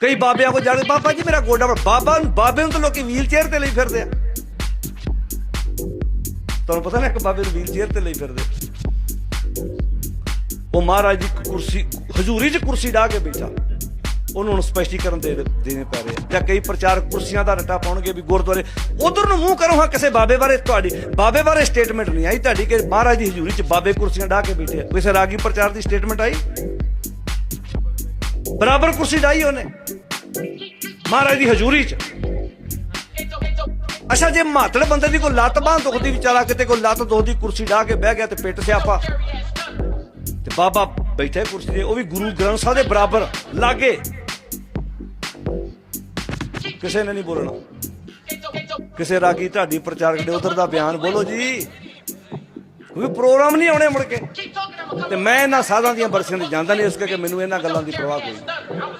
ਕਈ ਬਾਬਿਆਂ ਕੋ ਜਾਣ ਬਾਬਾ ਜੀ ਮੇਰਾ ਗੋਡਾ ਬਾਬਾ ਨੂੰ, ਬਾਬੇ ਨੂੰ ਤਾਂ ਲੋਕੀ ਵੀਲ ਚੇਅਰ ਤੇ ਲਈ ਫਿਰਦੇ ਆ। ਤੁਹਾਨੂੰ ਪਤਾ ਨਾ ਇੱਕ ਬਾਬੇ ਨੂੰ ਵੀਲ ਚੇਅਰ ਤੇ ਲਈ ਫਿਰਦੇ ਉਹ ਮਹਾਰਾਜ ਦੀ ਕੁਰਸੀ, ਹਜ਼ੂਰੀ 'ਚ ਕੁਰਸੀ ਢਾ ਕੇ ਬੈਠਾ। ਉਹਨੂੰ ਹੁਣ ਸਪਸ਼ਟੀਕਰਨ ਦੇ ਦੇਣੇ ਪੈ ਰਹੇ ਜਾਂ ਕਈ ਪ੍ਰਚਾਰਕ ਕੁਰਸੀਆਂ ਦਾ ਰੱਟਾ ਪਾਉਣਗੇ ਵੀ ਗੁਰਦੁਆਰੇ, ਉਧਰ ਨੂੰ ਮੂੰਹ ਕਰੋ ਹਾਂ, ਕਿਸੇ ਬਾਬੇ ਬਾਰੇ ਤੁਹਾਡੀ ਬਾਬੇ ਬਾਰੇ ਸਟੇਟਮੈਂਟ ਨਹੀਂ ਆਈ ਤੁਹਾਡੀ ਕਿ ਮਹਾਰਾਜ ਦੀ ਹਜ਼ੂਰੀ 'ਚ ਬਾਬੇ ਕੁਰਸੀਆਂ ਢਾ ਕੇ ਬੈਠੇ ਕਿਸੇ ਰਾਗੀ ਪ੍ਰਚਾਰ ਦੀ ਸਟੇਟਮੈਂਟ ਆਈ? ਬਰਾਬਰ ਕੁਰਸੀ ਢਾਈ ਉਹਨੇ। ਮਹਾਰਾਜ ਦੀ ਹਜ਼ੂਰੀ 'ਚ। ਅੱਛਾ, ਜੇ ਮਾਤੜ ਬੰਦੇ ਦੀ ਕੋਈ ਲੱਤ ਬਾਂਹ ਦੁਖਦੀ, ਵਿਚਾਰਾ ਕਿਤੇ ਕੋਈ ਲੱਤ ਦੁਖਦੀ, ਕੁਰਸੀ ਢਾ ਕੇ ਬਹਿ ਗਿਆ ਤੇ ਪਿੱਟ ਸਿਆਪਾ ਤੇ ਬਾਬਾ ਬੈਠੇ ਕੁਰਸੀ ਤੇ, ਉਹ ਵੀ ਗੁਰੂ ਗ੍ਰੰਥ ਸਾਹਿਬ ਦੇ ਬਰਾਬਰ ਲਾਗੇ। ਕਿਸੇ ਨੇ ਨਹੀਂ ਬੋਲਣਾ। ਕਿਸੇ ਰਾਗੀ ਢਾਡੀ ਪ੍ਰਚਾਰਕ ਦੇ ਉਧਰ ਦਾ ਬਿਆਨ ਬੋਲੋ ਜੀ। ਕੋਈ ਪ੍ਰੋਗਰਾਮ ਨਹੀਂ ਆਉਣੇ ਮੁੜ ਕੇ। ਤੇ ਮੈਂ ਇਹਨਾਂ ਸਾਧਾਂ ਦੀਆਂ ਬਰਸੀਆਂ ਤੇ ਜਾਂਦਾ ਨਹੀਂ ਇਸ ਕਰਕੇ ਮੈਨੂੰ ਇਹਨਾਂ ਗੱਲਾਂ ਦੀ ਪਰਵਾਹ ਕੋਈ ਨਹੀਂ।